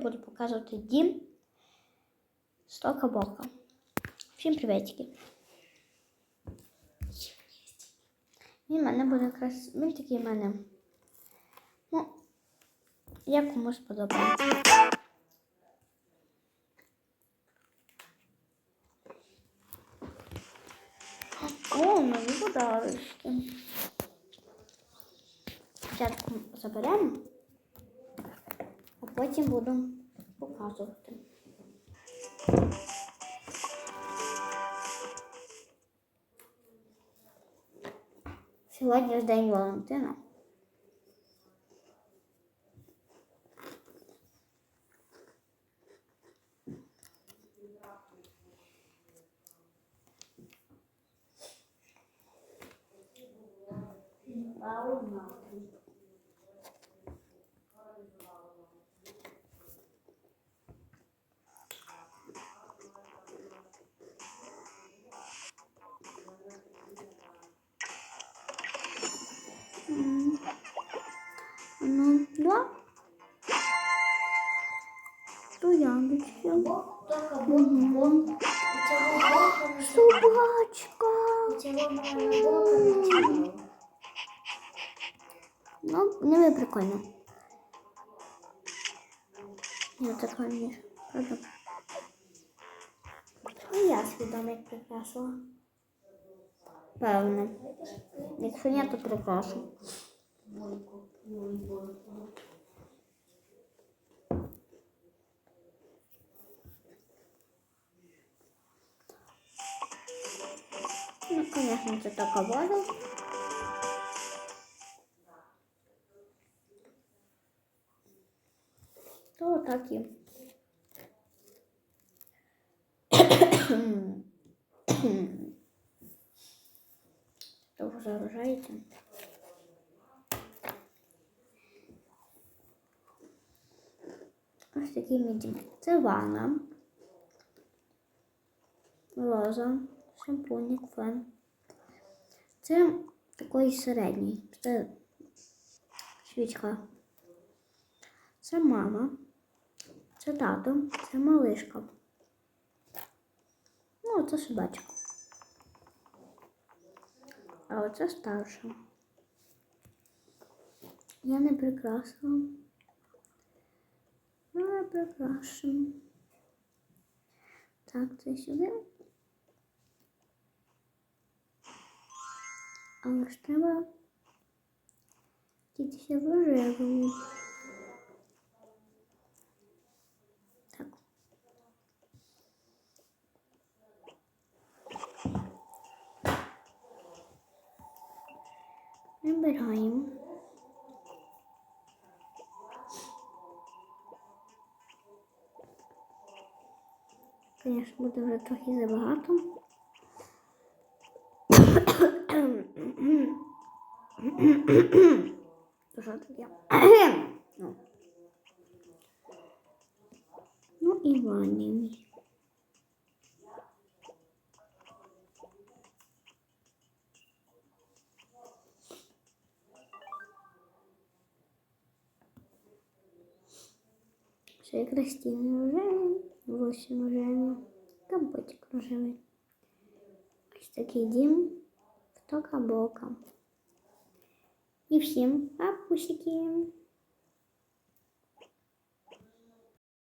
буду показувати дім Стока Бока. Всім приветики. Він мене буде якраз. Він такий в мене. Ну, як комусь подобається. О, нові подарочки. Спочатку заберемо, потім буду показувати. Сьогодні ж День Валентина. М. Ну, да. Стояночки. Мгм. Собачка. Ну, не ви прикольно. Я така ніж. Правда? Ну, я свідомо як прикрасила. Певно. Якщо ні, то прикрашу. Ну, конечно, це така вода. То так і. Довго заражається. Ось такий мій Це ванна, роза, шампунік, фен. Це такий середній. Це свічка. Це мама. Це тато, це малишка. Ну, це собачка. А оце старша. Я не прикрасила. Прикрашено. Так, це сюди. Але ж треба дітися в рожевому. Так. Набираємо. Звісно, буде вже трохи забагато. То що таке? Ну. Ну і ванні. Якраз стіни рожеві, волосся рожеві, компотик рожевий. Ось такий дім в тока бока. І всім папусики.